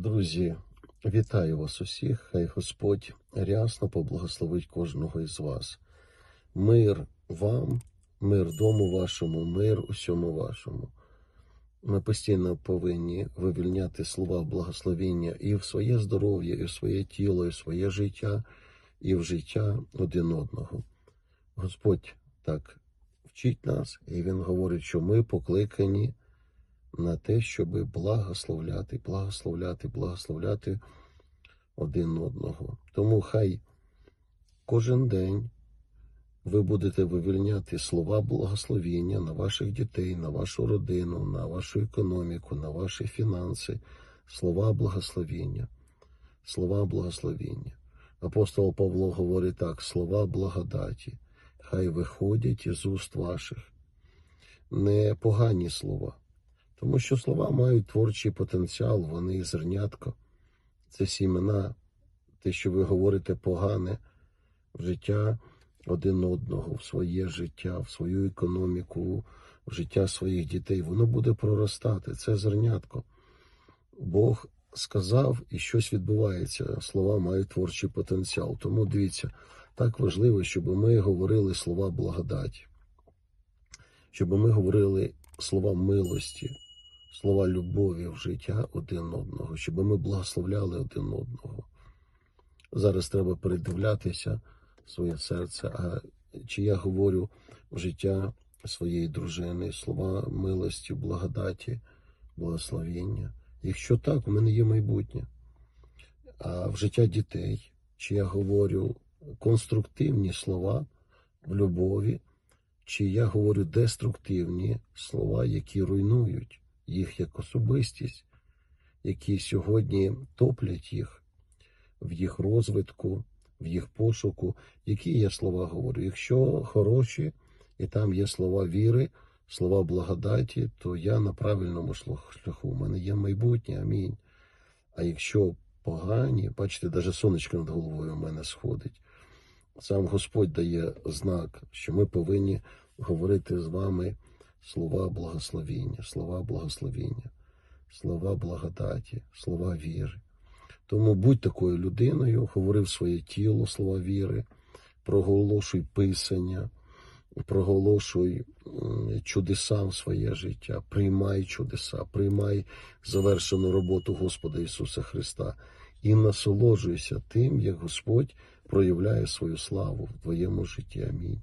Друзі, вітаю вас усіх. Хай Господь рясно поблагословить кожного із вас. Мир вам, мир дому вашому, мир усьому вашому. Ми постійно повинні вивільняти слова благословення і в своє здоров'я, і в своє тіло, і в своє життя, і в життя один одного. Господь так вчить нас, і Він говорить, що ми покликані на те, щоб благословляти, благословляти, благословляти один одного. Тому хай кожен день ви будете вивільняти слова благословення на ваших дітей, на вашу родину, на вашу економіку, на ваші фінанси, слова благословення, слова благословення. Апостол Павло говорить так: слова благодаті, хай виходять із уст ваших, не погані слова. Тому що слова мають творчий потенціал, вони зернятко, це сімена, те, що ви говорите погане в життя один одного, в своє життя, в свою економіку, в життя своїх дітей, воно буде проростати. Це зернятко. Бог сказав і щось відбувається. Слова мають творчий потенціал. Тому дивіться, так важливо, щоб ми говорили слова благодаті, щоб ми говорили слова милості, слова любові в життя один одного, щоб ми благословляли один одного. Зараз треба передивлятися своє серце, а чи я говорю в життя своєї дружини, слова милості, благодаті, благословення. Якщо так, у мене є майбутнє. А в життя дітей, чи я говорю конструктивні слова в любові, чи я говорю деструктивні слова, які руйнують їх як особистість, які сьогодні топлять їх в їх розвитку, в їх пошуку. Які я слова говорю? Якщо хороші, і там є слова віри, слова благодаті, то я на правильному шляху. У мене є майбутнє, амінь. А якщо погані, бачите, навіть сонечко над головою у мене сходить. Сам Господь дає знак, що ми повинні говорити з вами слова благословіння, слова благословіння, слова благодаті, слова віри. Тому будь такою людиною, говори в своє тіло слова віри, проголошуй писання, проголошуй чудеса в своє життя, приймай чудеса, приймай завершену роботу Господа Ісуса Христа і насолоджуйся тим, як Господь проявляє свою славу в твоєму житті. Амінь.